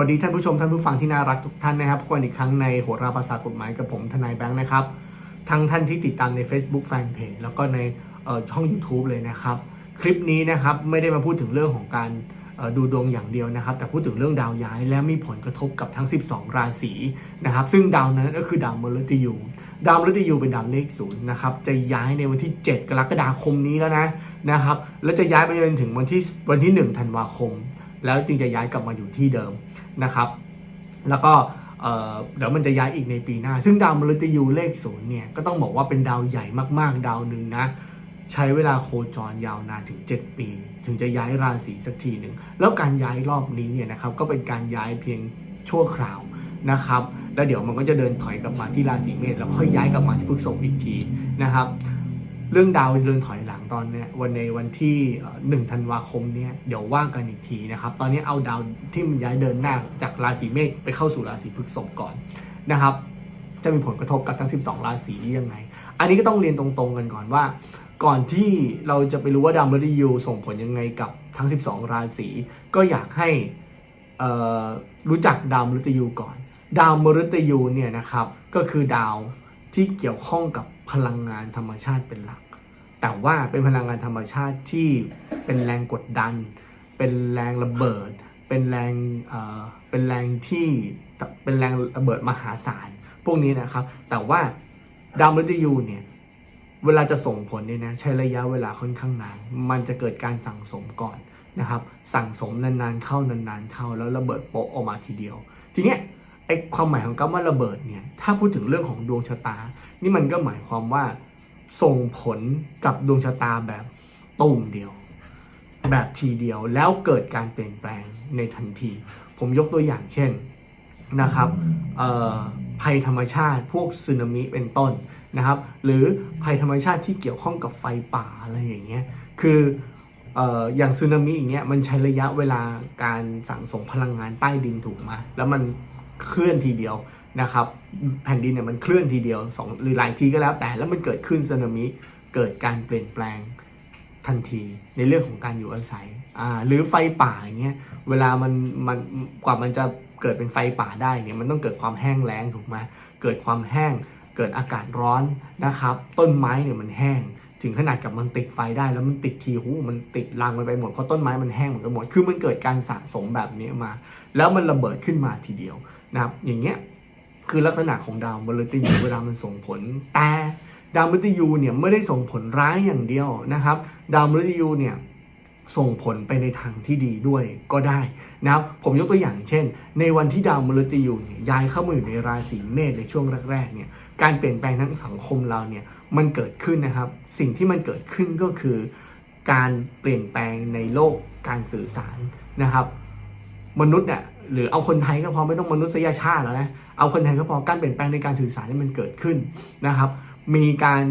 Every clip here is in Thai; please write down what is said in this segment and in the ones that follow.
วัสดีท่านผู้ชมท่านผู้ฟังที่น่ารักทุกท่านนะครับพบกันอีกครั้งในโหราภาษากฎหมายกับผมทนายแบงค์นะครับ ทั้งท่านที่ติดตามใน Facebook Fanpage แล้วก็ในช่อง YouTube เลยนะครับ คลิปนี้นะครับไม่ได้มาพูดถึงเรื่องของการดูดวงอย่างเดียวนะครับ แต่พูดถึงเรื่องดาวย้ายและมีผลกระทบกับทั้ง 12 ราศีนะครับ ซึ่งดาวนั้นก็คือดาวมฤตยูดาวมฤตยูเป็นดาวเลขศูนย์นะครับจะย้ายในวันที่ 7 กรกฎาคมนี้แล้วนะนะครับ แล้วจะย้ายไปจนถึงวันที่วันที่ 1 ธันวาคม แล้วจึงจะย้ายกลับมาอยู่ที่เดิมนะครับ แล้วก็เเดี๋ยวมันจะย้ายอีกในปีหน้า ซึ่งดาวมฤตยูเลขศูนย์เนี่ยก็ต้องบอกว่าเป็นดาวใหญ่มากๆ ดาวหนึ่งนะใช้เวลาโคจรยาวนานถึง 7 ปี ถึงจะย้ายราศีสักทีหนึ่งแล้วการย้ายรอบนี้เนี่ยนะครับก็เป็นการย้ายเพียงชั่วคราวนะครับ แล้วเดี๋ยวมันก็จะเดินถอยกลับมาที่ราศีเมษแล้วค่อยย้ายกลับมาที่พฤษภอีกทีนะครับ เรื่องดาวเดินถอยหลังตอนเนี้ยวันในวันที่หนึ่งธันวาคมเนี้ยเดี๋ยวว่ากันอีกทีนะครับ ตอนนี้เอาดาวที่มันย้ายเดินหน้าจากราศีเมษไปเข้าสู่ราศีพฤษภก่อนนะครับ จะมีผลกระทบกับทั้ง 12 ราศียังไง อันนี้ก็ต้องเรียนตรงๆกันก่อนว่า ก่อนที่เราจะไปรู้ว่าดาวมฤตยูส่งผลยังไงกับทั้ง 12 ราศีก็อยากให้รู้จักดาวมฤตยูก่อน ดาวมฤตยูเนี่ยนะครับก็คือดาวที่เกี่ยวข้องกับ พลังงานธรรมชาติเป็นหลัก แต่ว่าเป็นพลังงานธรรมชาติที่เป็นแรงกดดัน เป็นแรงระเบิด เป็นแรงเอ่อเป็นแรงที่เป็นแรงระเบิดมหาศาลพวกนี้นะครับ แต่ว่าดาวมฤตยูเนี่ยเวลาจะส่งผลเนี่ยนะใช้ระยะเวลาค่อนข้างนาน มันจะเกิดการสั่งสมก่อนนะครับ สั่งสมนานๆเข้านานๆเข้าแล้วระเบิดโปะออกมาทีเดียว ทีเนี้ย ไอความหมายของคำว่าระเบิดเนี่ยถ้าพูดถึงเรื่องของดวงชะตา นี่มันก็หมายความว่าส่งผลกับดวงชะตาแบบตุ้มเดียว แบบทีเดียวแล้วเกิดการเปลี่ยนแปลงในทันที ผมยกตัวอย่างเช่นนะครับภัยธรรมชาติพวกสึนามิเป็นต้นนะครับหรือภัยธรรมชาติที่เกี่ยวข้องกับไฟป่าอะไรอย่างเงี้ยคือเอ่ออย่างสึนามิอย่างเงี้ยมันใช้ระยะเวลาการสั่งสมพลังงานใต้ดินถูกไหมแล้วมัน เคลื่อนทีเดียวนะครับแผ่นดินเนี่ยมันเคลื่อนทีเดียวสองหรือหลายทีก็แล้วแต่แล้วมันเกิดขึ้นสึนามิเกิดการเปลี่ยนแปลงทันทีในเรื่องของการอยู่อาศัยอ่าหรือไฟป่าอย่างเงี้ยเวลามันมันกว่ามันจะเกิดเป็นไฟป่าได้เนี่ยมันต้องเกิดความแห้งแล้งถูกไหมเกิดความแห้งเกิดอากาศร้อนนะครับ ต้นไม้เนี่ยมันแห้ง ถึงขนาดกับมันติดไฟได้แล้วมันติดทีหูมันติดรางมันไปหมดเพราะต้นไม้มันแห้งหมดไปหมดคือมันเกิดการสะสมแบบนี้มา แล้วมันระเบิดขึ้นมาทีเดียวนะครับ อย่างเงี้ยคือลักษณะของดาวมฤตยูเวลามันส่งผลแต่ดาวมฤตยูเนี่ยไม่ได้ส่งผลร้ายอย่างเดียวนะครับ ดาวมฤตยูเนี่ย ส่งผลไปในทางที่ดีด้วยก็ได้นะครับผมยกตัวอย่างเช่น ในวันที่ดาวมฤตยูเนี่ยย้ายเข้ามาอยู่ในราศีเมษในช่วงแรกๆเนี่ยการเปลี่ยนแปลงทั้งสังคมเราเนี่ยมันเกิดขึ้นนะครับ สิ่งที่มันเกิดขึ้นก็คือ การเปลี่ยนแปลงในโลกการสื่อสารนะครับ มนุษย์เนี่ยหรือเอาคนไทยก็พอไม่ต้องมนุษยชาติแล้วนะเอาคนไทยก็พอการเปลี่ยนแปลงในการสื่อสารนี่มันเกิดขึ้นนะครับ มีการ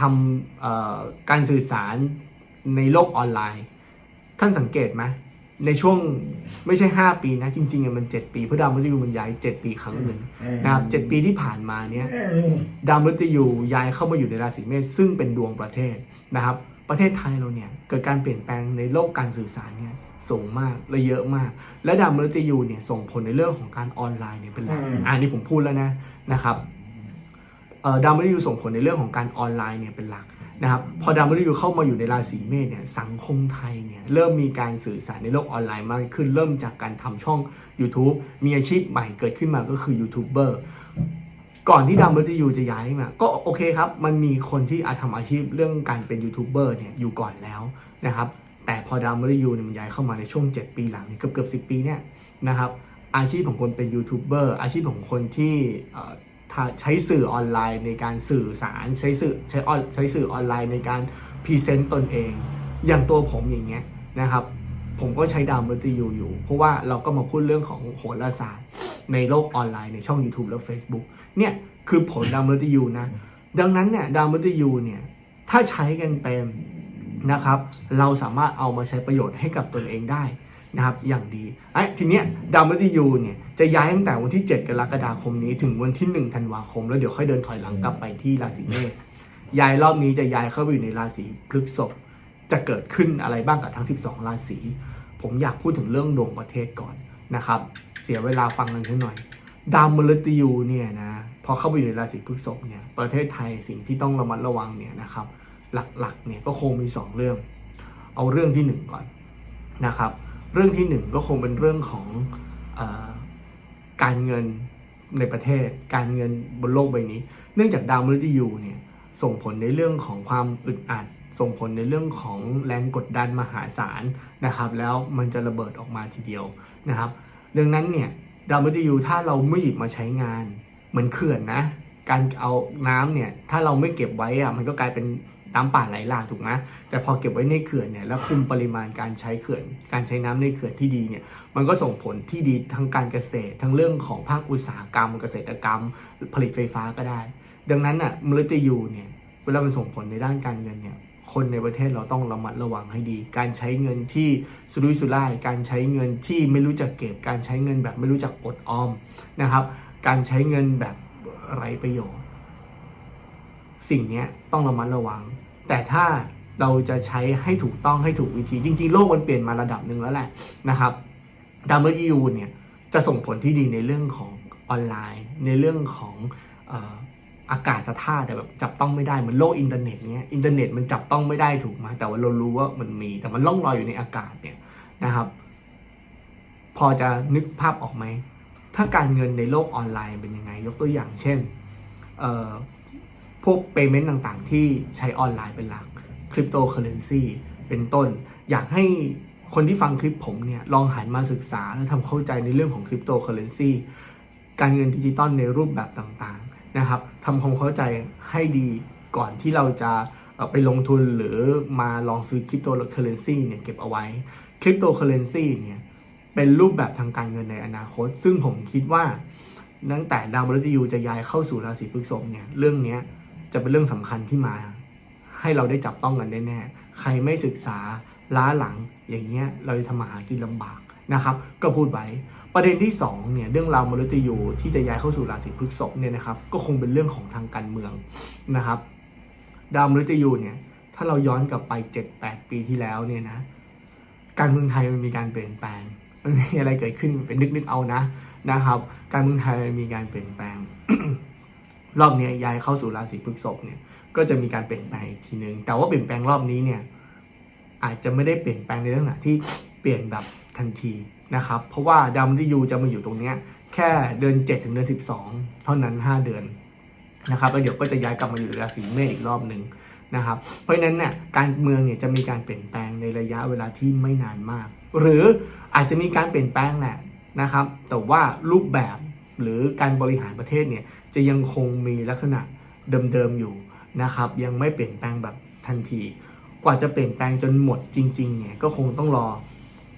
ทำการสื่อสารในโลกออนไลน์ ท่านสังเกตไหมในช่วงไม่ใช่ 5 ปีนะ จริงๆอะมัน 7 ปีเพราะดาวมฤตยูมันย้าย 7 ปีครั้งหนึ่งนะครับ7ปีที่ผ่านมาเนี้ยดาวมฤตยูย้ายเข้ามาอยู่ในราศีเมษซึ่งเป็นดวงประเทศนะครับ ประเทศไทยเราเนี่ยเกิดการเปลี่ยนแปลงในโลกการสื่อสารเนี่ยสูงมากและเยอะมาก และดาวมฤตยูเนี่ยส่งผลในเรื่องของการออนไลน์เนี่ยเป็นหลักอืมอ่านี่ผมพูดแล้วนะนะครับเอ่อดาวมฤตยูส่งผลในเรื่องของการออนไลน์เนี่ยเป็นหลัก นะครับพอดาวมฤตยูเข้ามาอยู่ในราศีเมษเนี่ยสังคมไทยเนี่ยเริ่มมีการสื่อสารในโลกออนไลน์มากขึ้น เริ่มจากการทำช่อง YouTube มีอาชีพใหม่เกิดขึ้นมาก็คือยูทูบเบอร์ก่อนที่ดาวมฤตยูจะย้ายมา ก็โอเคครับ มันมีคนที่อาจทำอาชีพเรื่องการเป็นยูทูบเบอร์เนี่ยอยู่ก่อนแล้วนะครับแต่พอดาวมฤตยูเนี่ยมันย้ายเข้ามาในช่วง 7 ปีหลังเนี่เกือบเกือบสิปีเนี่ยนะครับอาชีพของคนเป็นยูทูบเบอร์อาชีพของคนที่ ใช้สื่อออนไลน์ในการสื่อสารใช้สื่อใช้ออนใช้สื่อออนไลน์ในการพรีเซนต์ตนเอง อย่างตัวผมอย่างเงี้ยนะครับผมก็ใช้ดาวมฤตยูอยู่ เพราะว่าเราก็มาพูดเรื่องของโหราศาสตร์ ในโลกออนไลน์ในช่อง YouTube และ Facebook เนี่ยคือผลดาวมฤตยูนะดังนั้นเนี่ยดาวมฤตยูเนี่ยถ้าใช้กันเป็นนะครับ เราสามารถเอามาใช้ประโยชน์ให้กับตนเองได้ นะครับอย่างดีไอ้ทีเนี้ยดาวมฤตยูเนี่ยจะย้ายตั้งแต่วันที่ 7 กรกฎาคมนี้ถึงวันที่ 1 ธันวาคม แล้วเดี๋ยวค่อยเดินถอยหลังกลับไปที่ราศีเมษย้ายรอบนี้จะย้ายเข้าไปอยู่ในราศีพฤษภจะเกิดขึ้นอะไรบ้างกับทั้ง 12 ราศีผมอยากพูดถึงเรื่องดวงประเทศก่อนนะครับ เสียเวลาฟังกันแค่หน่อย ดาวมฤตยูเนี่ยนะพอเข้าไปอยู่ในราศีพฤษภเนี่ยประเทศไทยสิ่งที่ต้องระมัดระวังเนี่ยนะครับหลักๆเนี่ยก็คงมี 2 เรื่อง เอาเรื่องที่ 1 ก่อนนะครับ เรื่องที่1ก็คงเป็นเรื่องของอการเงินในประเทศ การเงินบนโลกใบนี้ เนื่องจากดาวมฤตยูเนี่ยส่งผลในเรื่องของความอึดอัด ส่งผลในเรื่องของแรงกดดันมหาศาลนะครับ แล้วมันจะระเบิดออกมาทีเดียวนะครับ ดังนั้นเนี่ยดาวมฤตยูถ้าเราไม่หยิบมาใช้งานเหมือนเขื่อนนะ การเอาน้ำเนี่ยถ้าเราไม่เก็บไว้อะมันก็กลายเป็น น้ำป่าไหลหลากถูกไหมแต่พอเก็บไว้ในเขื่อนเนี่ยแล้วคุมปริมาณการใช้เขื่อน การใช้น้ำในเขื่อนที่ดีเนี่ยมันก็ส่งผลที่ดีทั้งการเกษตร ทั้งเรื่องของภาคอุตสาหกรรม เกษตรกรรม ผลิตไฟฟ้าก็ได้ ดังนั้นอะมฤตยูเนี่ยเวลามันส่งผลในด้านการเงินเนี่ยคนในประเทศเราต้องระมัดระวังให้ดี การใช้เงินที่สุรุ่ยสุร่าย การใช้เงินที่ไม่รู้จักเก็บ การใช้เงินแบบไม่รู้จักอดออมนะครับ การใช้เงินแบบไร้ประโยชน์ สิ่งนี้ต้องระมัดระวัง แต่ถ้าเราจะใช้ให้ถูกต้องให้ถูกวิธี จริง ๆ โลกมันเปลี่ยนมาระดับหนึ่งแล้วแหละนะครับดาวมยูเนี่ยจะส่งผลที่ดีในเรื่องของออนไลน์ ในเรื่องของเอ่อากาศธาตุแต่แบบจับต้องไม่ได้เหมือนโลกอินเทอร์เน็ตเนี้ยอินเทอร์เน็ตมันจับต้องไม่ได้ถูกไหมแต่ว่าเรารู้ว่ามันมีแต่มันล่องลอยอยู่ในอากาศเนี่ยนะครับ พอจะนึกภาพออกไหมถ้าการเงินในโลกออนไลน์เป็นยังไง ยกตัวอย่างเช่นเพวก payment ต่างๆ ที่ใช้ออนไลน์เป็นหลักคริปโตเคอเรนซีเป็นต้น อยากให้คนที่ฟังคลิปผมเนี่ยลองหันมาศึกษาและทำเข้าใจในเรื่องของคริปโตเคอเรนซีการเงินดิจิตอลในรูปแบบต่างๆนะครับทำความเข้าใจให้ดีก่อนที่เราจะไปลงทุนหรือมาลองซื้อคริปโตเคอเรนซีเนี่ยเก็บเอาไว้คริปโตเคอเรนซีเนี่ยเป็นรูปแบบทางการเงินในอนาคต ซึ่งผมคิดว่าตั้งแต่ดาวมฤตยูจะย้ายเข้าสู่ราศีพฤษภเนี่ยเรื่องนี้ จะเป็นเรื่องสำคัญที่มา ให้เราได้จับต้องกันแน่ๆใครไม่ศึกษาล้าหลังอย่างเงี้ยเราจะทำมาหากินลำบากนะครับ ก็พูดไว้ประเด็นที่2เนี่ยเรื่องราวมฤตยูที่จะย้ายเข้าสู่ราศีพฤษภเนี่ยนะครับ ก็คงเป็นเรื่องของทางการเมืองนะครับ ดาวมฤตยูเนี่ยถ้าเราย้อนกลับไป 7-8 ปีที่แล้วเนี่ยนะการเมืองไทยมันมีการเปลี่ยนแปลงมันมีอะไรเกิดขึ้นเป็นนึกๆเอานะนะครับ การเมืองไทยมีการเปลี่ยนแปลง รอบนี้ย้ายเข้าสู่ราศีพฤษภเนี่ยก็จะมีการเปลี่ยนแปลงอีกทีนึง แต่ว่าเปลี่ยนแปลงรอบนี้เนี่ยอาจจะไม่ได้เปลี่ยนแปลงในลักษณะที่เปลี่ยนแบบทันทีนะครับ เพราะว่าดาวมฤตยูจะมาอยู่ตรงเนี้ยแค่เดือน7ถึงเดือน12 เท่านั้น 5 เดือนนะครับแล้วเดี๋ยวก็จะย้ายกลับมาอยู่ในราศีเมษอีกรอบหนึ่งนะครับ เพราะฉะนั้นเนี่ยการเมืองเนี่ยจะมีการเปลี่ยนแปลงในระยะเวลาที่ไม่นานมาก หรืออาจจะมีการเปลี่ยนแปลงแหละนะครับ แต่ว่ารูปแบบ หรือการบริหารประเทศเนี่ยจะยังคงมีลักษณะเดิมๆอยู่นะครับ ยังไม่เปลี่ยนแปลงแบบทันที กว่าจะเปลี่ยนแปลงจนหมดจริงๆเนี่ยก็คงต้องรอ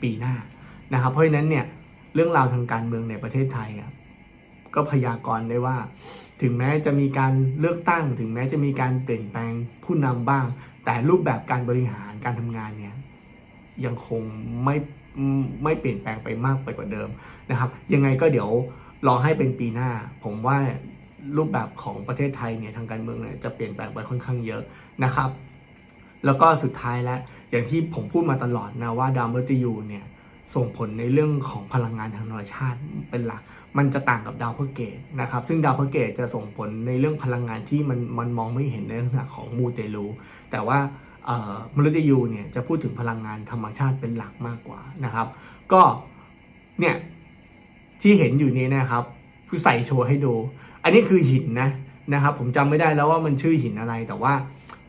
ปีหน้านะครับ เพราะฉะนั้นเนี่ยเรื่องราวทางการเมืองในประเทศไทยอะก็พยากรณ์ได้ว่า ถึงแม้จะมีการเลือกตั้ง ถึงแม้จะมีการเปลี่ยนแปลงผู้นำบ้าง แต่รูปแบบการบริหารการทำงานเนี่ยยังคงไม่ไม่เปลี่ยนแปลงไปมากไปกว่าเดิมนะครับ ยังไงก็เดี๋ยว รอให้เป็นปีหน้า ผมว่ารูปแบบของประเทศไทยเนี่ยทางการเมืองเนี่ยจะเปลี่ยนแปลงไปค่อนข้างเยอะนะครับ แล้วก็สุดท้ายแล้วอย่างที่ผมพูดมาตลอดนะว่าดาวมฤตยูเนี่ยส่งผลในเรื่องของพลังงานทางธรรมชาติเป็นหลัก มันจะต่างกับดาวพฤหัสนะครับ ซึ่งดาวพฤหัสจะส่งผลในเรื่องพลังงานที่มันมันมองไม่เห็นในลักษณะของมูเตลู แต่ว่าเอ่อมฤตยูเนี่ยจะพูดถึงพลังงานธรรมชาติเป็นหลักมากกว่านะครับ ก็เนี่ย ที่เห็นอยู่นี้นะครับคือใส่โชว์ให้ดู อันนี้คือหินนะนะครับ ผมจำไม่ได้แล้วว่ามันชื่อหินอะไรแต่ว่า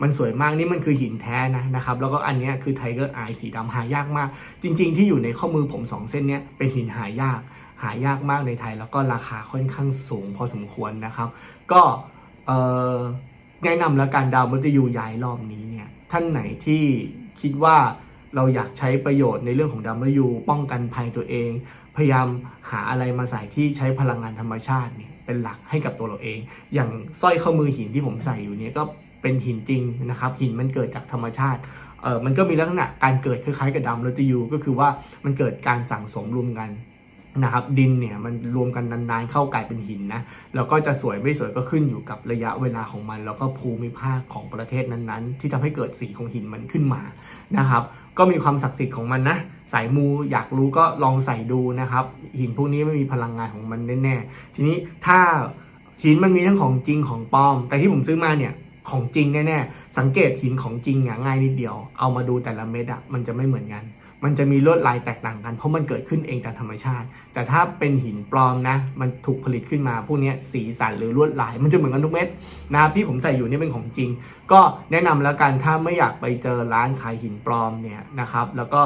มันสวยมากนี่มันคือหินแท้นะนะครับ แล้วก็อันนี้คือไทเกอร์ไอสีดำหายากมาก จริง ๆ ที่อยู่ในข้อมือผมสองเส้นเนี้ยเป็นหินหายาก หายากมากในไทย แล้วก็ราคาค่อนข้างสูงพอสมควรนะครับ ก็เออแนะนำแล้วการดาวมฤตยูย้ายรอบนี้เนี่ยท่านไหนที่คิดว่า เราอยากใช้ประโยชน์ในเรื่องของดาวมฤตยูป้องกันภัยตัวเอง พยายามหาอะไรมาใส่ที่ใช้พลังงานธรรมชาติเนี่ยเป็นหลักให้กับตัวเราเอง อย่างสร้อยข้อมือหินที่ผมใส่อยู่เนี่ยก็เป็นหินจริงนะครับ หินมันเกิดจากธรรมชาติเออมันก็มีลักษณะการเกิดคล้ายๆกับดาวมฤตยูก็คือว่ามันเกิดการสั่งสมรวมกัน นะครับดินเนี่ยมันรวมกันนานๆเข้ากลายเป็นหินนะแล้วก็จะสวยไม่สวยก็ขึ้นอยู่กับระยะเวลาของมัน แล้วก็ภูมิภาคของประเทศนั้นๆ ที่ทำให้เกิดสีของหินมันขึ้นมานะครับ ก็มีความศักดิ์สิทธิ์ของมันนะสายมูอยากรู้ก็ลองใส่ดูนะครับ หินพวกนี้ไม่มีพลังงานของมันแน่ๆทีนี้ถ้าหินมันมีทั้งของจริงของปลอม แต่ที่ผมซื้อมาเนี่ยของจริงแน่ๆสังเกตหินของจริงง่ายนิดเดียว เอามาดูแต่ละเม็ดอะมันจะไม่เหมือนกัน มันจะมีลวดลายแตกต่างกัน เพราะมันเกิดขึ้นเองจากธรรมชาติ แต่ถ้าเป็นหินปลอมนะ มันถูกผลิตขึ้นมาพวกนี้สีสันหรือลวดลาย มันจะเหมือนกันทุกเม็ดนะครับที่ผมใส่อยู่นี่เป็นของจริง ก็แนะนำแล้วกันถ้าไม่อยากไปเจอร้านขายหินปลอมเนี่ยนะครับแล้วก็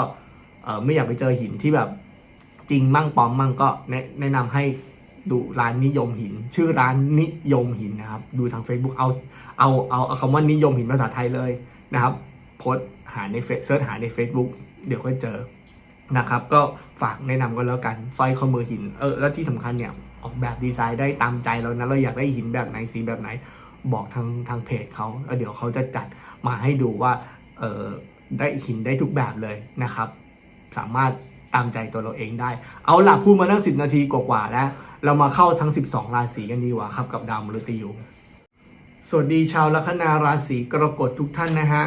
ไม่อยากไปเจอหินที่แบบจริงมั่งปลอมมั่งก็แนะนำให้ดูร้านนิยมหิน ชื่อร้านนิยมหินนะครับ ดูทาง Facebook เอาเอาเอาเอาคำว่านิยมหินภาษาไทยเลยนะครับ โพสหาในเฟซเซิร์ชหาใน Facebook เดี๋ยวก็เจอนะครับก็ฝากแนะนำก็แล้วกันสร้อยข้อมือหินเออแล้วที่สำคัญเนี่ยออกแบบดีไซน์ได้ตามใจเรานะเราอยากได้หินแบบไหนสีแบบไหน บอกทางทางเพจเขาแล้วเดี๋ยวเขาจะจัดมาให้ดูว่าเออได้หินได้ทุกแบบเลยนะครับ สามารถตามใจตัวเราเองได้ เอาหล่ะพูดมาตั้งสินาทีกว่าๆแล้ว เรามาเข้าทั้ง 12 ราศีกันดีกว่าครับกับดาวมฤตยูสวัสดีชาวลัคนาราศีกรกฎทุกท่านนะฮะ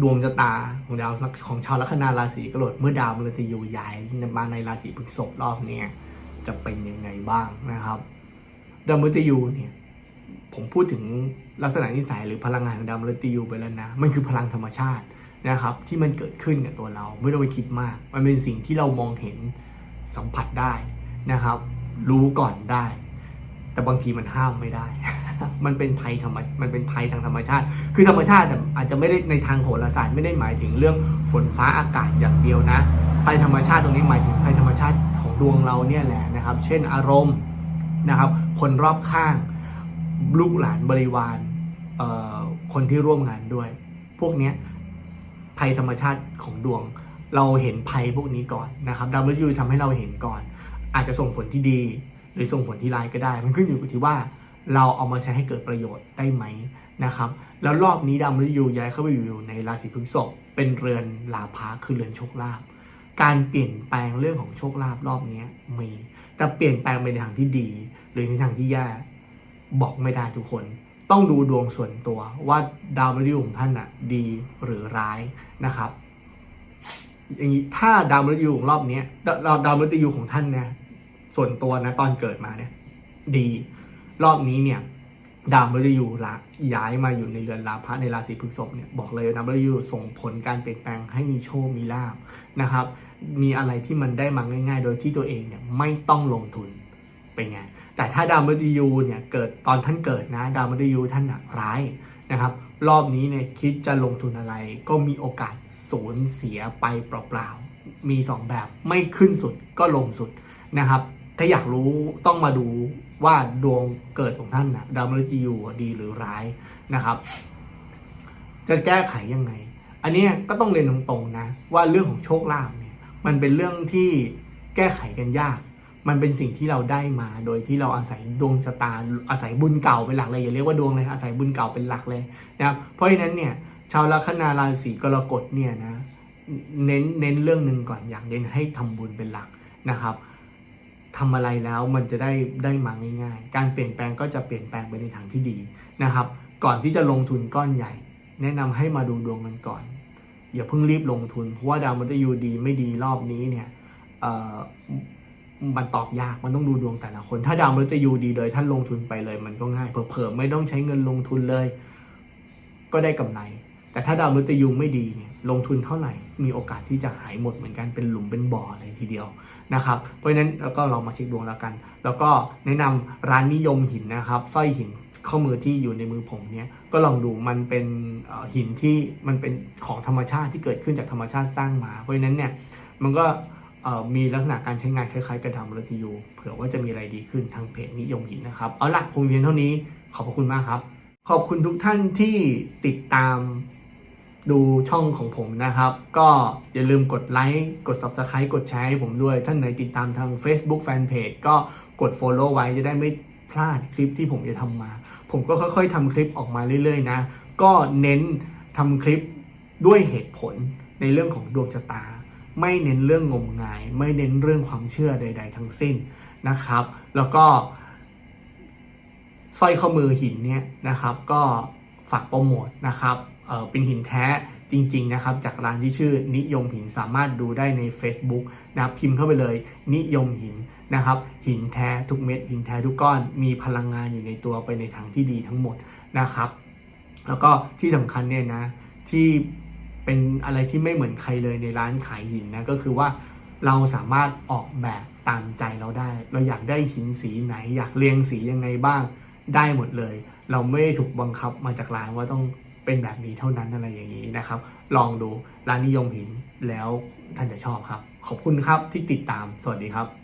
ดวงชะตาของดาวของชาวลัคนาราศีกรกฎเมื่อดาวมฤตยูย้ายมาในราศีพฤษภรอบนี้จะเป็นยังไงบ้างนะครับ ดาวมฤตยูเนี่ยผมพูดถึงลักษณะนิสัยหรือพลังงานของดาวมฤตยูไปแล้วนะมันคือพลังธรรมชาตินะครับที่มันเกิดขึ้นกับตัวเราไม่ต้องไปคิดมาก มันเป็นสิ่งที่เรามองเห็นสัมผัสได้นะครับ รู้ก่อนได้ แต่บางทีมันห้ามไม่ได้ มันเป็นภัยธรรมมันเป็นภัยทางธรรมชาติ คือธรรมชาติแต่อาจจะไม่ได้ในทางโหราศาสตร์ไม่ได้หมายถึงเรื่องฝนฟ้าอากาศอย่างเดียวนะภัยธรรมชาติตรงนี้หมายถึงภัยธรรมชาติของดวงเราเนี่ยแหละนะครับ เช่นอารมณ์นะครับ คนรอบข้าง ลูกหลานบริวารคนที่ร่วมงานด้วย พวกนี้ภัยธรรมชาติของดวง เราเห็นภัยพวกนี้ก่อนนะครับดาวมฤตยูทำให้เราเห็นก่อน อาจจะส่งผลที่ดี หรือส่งผลที่ร้ายก็ได้ มันขึ้นอยู่กับที่ว่า เราเอามาใช้ให้เกิดประโยชน์ได้ไหมนะครับ แล้วรอบนี้ดาวมฤตยูย้ายเข้าไปอยู่ในราศีพฤษภเป็นเรือนลาภะคือเรือนโชคลาภการเปลี่ยนแปลงเรื่องของโชคลาภรอบนี้มีจะเปลี่ยนแปลงไปในทางที่ดี หรือในทางที่แย่บอกไม่ได้ทุกคน ต้องดูดวงส่วนตัวว่าดาวมฤตยูของท่านอะดีหรือร้ายนะครับอย่างนี้ถ้าดาวมฤตยูของรอบนี้ดาวดาวมฤตยูของท่านเนี่ยส่วนตัวนะตอนเกิดมาเนี่ยดี รอบนี้เนี่ยดาวมฤตยูละย้ายมาอยู่ในเรือนราพะในราศีพฤษภเนี่ยบอกเลยดาวมฤตยูส่งผลการเปลี่ยนแปลงให้มีโชคมีลาบนะครับ มีอะไรที่มันได้มาง่าย ๆ โดยที่ตัวเองเนี่ยไม่ต้องลงทุนเป็นไงแต่ถ้าดาวมฤตยูเนี่ยเกิดตอนท่านเกิดนะดาวมฤตยูท่านหนักร้ายนะครับรอบนี้เนี่ยคิดจะลงทุนอะไรก็มีโอกาสสูญเสียไปเปล่าๆมีสองแบบไม่ขึ้นสุดก็ลงสุดนะครับ ถ้าอยากรู้ต้องมาดูว่าดวงเกิดของท่านนะดาวมฤตยูดีหรือร้ายนะครับ จะแก้ไขยังไง อันนี้ก็ต้องเรียนตรงๆนะว่าเรื่องของโชคลาภเนี่ยมันเป็นเรื่องที่แก้ไขกันยาก มันเป็นสิ่งที่เราได้มา โดยที่เราอาศัยดวงชะตาอาศัยบุญเก่าเป็นหลักเลยอย่าเรียกว่าดวงเลยอาศัยบุญเก่าเป็นหลักเลยนะครับเพราะฉะนั้นเนี่ยชาวลัคนาราศีกรกฎเนี่ยนะเน้นเน้นเรื่องหนึ่งก่อนอย่างเน้นให้ทำบุญเป็นหลักนะครับ ทำอะไรแล้วมันจะได้ได้มาง่าย ๆ การเปลี่ยนแปลงก็จะเปลี่ยนแปลงไปในทางที่ดีนะครับ ก่อนที่จะลงทุนก้อนใหญ่ แนะนำให้มาดูดวงกันก่อน อย่าเพิ่งรีบลงทุน เพราะว่าดาวมฤตยูดีไม่ดีรอบนี้เนี่ยเอ่อมันตอบยากมันต้องดูดวงแต่ละคน ถ้าดาวมฤตยูดีเลยท่านลงทุนไปเลยมันก็ง่ายเผลอๆไม่ต้องใช้เงินลงทุนเลย ก็ได้กำไร แต่ถ้าดาวมฤตยูไม่ดีเนี่ย ลงทุนเท่าไหร่ มีโอกาสที่จะหายหมดเหมือนกันเป็นหลุมเป็นบ่อเลยทีเดียวนะครับ เพราะฉะนั้นแล้วก็เรามาเช็คดวงแล้วกัน แล้วก็แนะนำร้านนิยมหินนะครับสร้อยหินข้อมือที่อยู่ในมือผมเนี่ยก็ลองดูมันเป็นหินที่มันเป็นของธรรมชาติที่เกิดขึ้นจากธรรมชาติสร้างมา เพราะฉะนั้นเนี่ยมันก็มีลักษณะการใช้งานคล้ายๆกับดามฤตยูเผื่อว่าจะมีอะไรดีขึ้นทางเพจนิยมหินนะครับ เอาละคงเพียงเท่านี้ขอบพระคุณมากครับ ขอบคุณทุกท่านที่ติดตาม ดูช่องของผมนะครับ ก็อย่าลืมกดไลค์กด Subscribe กดแชร์ให้ผมด้วย ท่านไหนติดตามทาง Facebook Fanpage ก็กด Follow ไว้จะได้ไม่พลาดคลิปที่ผมจะทำมา ผมก็ค่อยๆทำคลิปออกมาเรื่อยๆนะ ก็เน้นทำคลิปด้วยเหตุผลในเรื่องของดวงชะตา ไม่เน้นเรื่องงมงาย ไม่เน้นเรื่องความเชื่อใด ๆ ทั้งสิ้นนะครับ แล้วก็สร้อยข้อมือหินเนี่ยนะครับ ก็ฝากโปรโมทนะครับ เป็นหินแท้จริง ๆ นะครับ จากร้านที่ชื่อนิยมหินสามารถดูได้ใน Facebook นะครับพิมพ์เข้าไปเลยนิยมหินนะครับ หินแท้ทุกเม็ดหินแท้ทุกก้อนมีพลังงานอยู่ในตัวไปในทางที่ดีทั้งหมดนะครับ แล้วก็ที่สำคัญเนี่ยนะที่เป็นอะไรที่ไม่เหมือนใครเลยในร้านขายหินนะก็คือว่าเราสามารถออกแบบตามใจเราได้ เราอยากได้หินสีไหน อยากเรียงสียังไงบ้างได้หมดเลย เราไม่ถูกบังคับมาจากร้านว่าต้อง เป็นแบบนี้เท่านั้นอะไรอย่างนี้นะครับ ลองดูร้านนิยมหินแล้วท่านจะชอบครับ ขอบคุณครับที่ติดตามสวัสดีครับ